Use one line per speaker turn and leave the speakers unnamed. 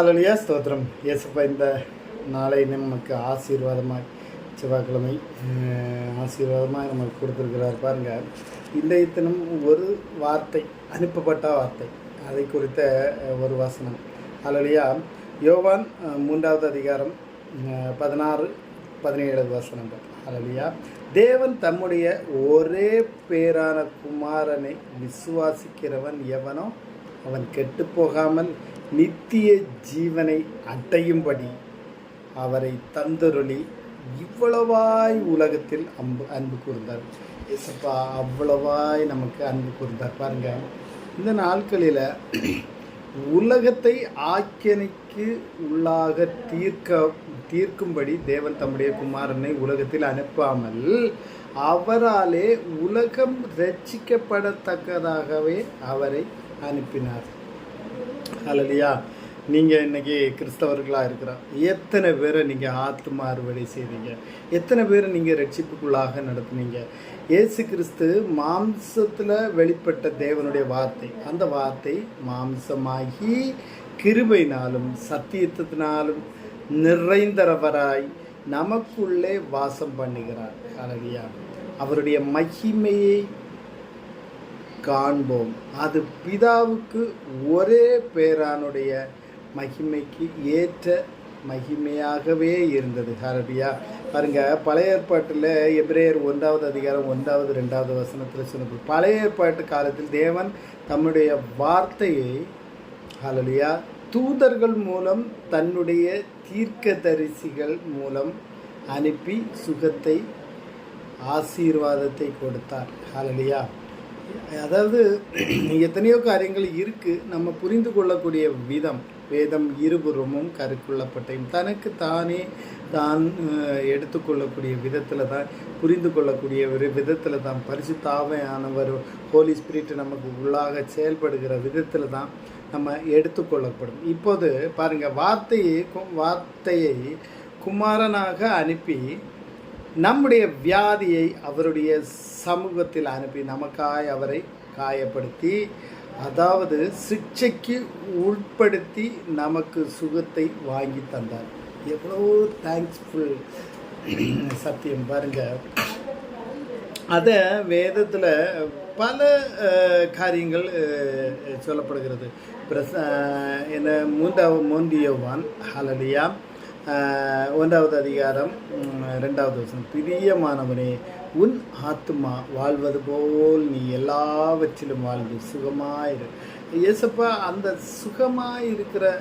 அலலியா ஸ்தோத்திரம். இயேசுப்பா இந்த நாளை நமக்கு ஆசீர்வாதமாக செவ்வாய்க்கிழமை ஆசீர்வாதமாக நமக்கு கொடுத்துருக்கிறார் பாருங்க. இந்த தினம் ஒரு வார்த்தை அனுப்பப்பட்ட வார்த்தை. அதை குறித்த ஒரு வசனம். அலலியா யோவான் மூன்றாவது அதிகாரம் பதினாறு பதினேழு வசனம். அலலியா தேவன் தம்முடைய ஒரே பேரான குமாரனை விசுவாசிக்கிறவன் எவனோ அவன் கெட்டு போகாமல் நித்திய ஜீவனை அடையும்படி அவரை தந்தருளி இவ்வளவாய் உலகத்தில் அன்பு அன்பு கூர்ந்தார். இயேசப்பா அவ்வளவாய் நமக்கு அன்பு கூர்ந்தார். பாருங்க இந்த நாட்களில் உலகத்தை ஆக்கியனைக்கு உள்ளாக தீர்க்க தீர்க்கும்படி தேவன் தம்முடைய குமாரனை உலகத்தில் அனுப்பாமல் அவராலே உலகம் ரட்சிக்கப்படத்தக்கதாகவே அவரை அனுப்பினார். அல்லையா நீங்கள் இன்னைக்கு கிறிஸ்தவர்களாக இருக்கிற எத்தனை பேரை நீங்கள் ஆத்ம அறுவடை செய்தீங்க? எத்தனை பேரை நீங்கள் ரட்சிப்புக்குள்ளாக நடத்துனீங்க? இயேசு கிறிஸ்து மாம்சத்தில் வெளிப்பட்ட தேவனுடைய வார்த்தை. அந்த வார்த்தை மாம்சமாகி கிருபையினாலும் சத்தியத்தினாலும் நிறைந்தரவராய் நமக்குள்ளே வாசம் பண்ணுகிறார். அழகியா அவருடைய மகிமையை காண்போம். அது பிதாவுக்கு ஒரே பேரானுடைய மகிமைக்கு ஏற்ற மகிமையாகவே இருந்தது. ஹரபியா பாருங்க பழைய ஏற்பாட்டில் எப்ரேயர் ஒன்றாவது அதிகாரம் ஒன்றாவது ரெண்டாவது வசனத்தில் சொன்னது. பழைய ஏற்பாட்டு காலத்தில் தேவன் தம்முடைய வார்த்தையை ஹலலியா தூதர்கள் மூலம் தன்னுடைய தீர்க்கதரிசிகள் மூலம் அனுப்பி சுகத்தை ஆசீர்வாதத்தை கொடுத்தார். ஹலலியா. அதாவது எத்தனையோ காரியங்கள் இருக்குது நம்ம புரிந்து கொள்ளக்கூடிய விதம் வேதம் இருபுறமும் கருக்குள்ளப்பட்டையும் தனக்கு தானே தான் எடுத்துக்கொள்ளக்கூடிய விதத்தில் தான் புரிந்து கொள்ளக்கூடிய ஒரு விதத்தில் தான் பரிசுத்தாவையானவர் ஹோலி ஸ்பிரிட் நமக்கு உள்ளாக செயல்படுகிற விதத்தில் தான் நம்ம எடுத்துக்கொள்ளப்படும். இப்போது பாருங்கள் வார்த்தையை கு- வார்த்தையை குமாரனாக அனுப்பி நம்முடைய வியாதியை அவருடைய சமூகத்தில் அனுப்பி நமக்காய் அவரை காயப்படுத்தி அதாவது சிக்ஷைக்கு உட்படுத்தி நமக்கு சுகத்தை வாங்கி தந்தார். எவ்வளோ தேங்க்ஸ்ஃபுல் சத்தியம் பாருங்க. அதை வேதத்தில் பல காரியங்கள் சொல்லப்படுகிறது. பிரச என்ன மூன்றாவது மோந்தியவான் ஹலலியா ஒன்றாவது அதிகாரம் ரெண்டாவது வசனம். பிரியமானவனே உன் ஆத்துமா வாழ்வது போல் நீ எல்லாவற்றிலும் வாழ்ந்து சுகமாயிரு. இயேசப்பா அந்த சுகமாக இருக்கிற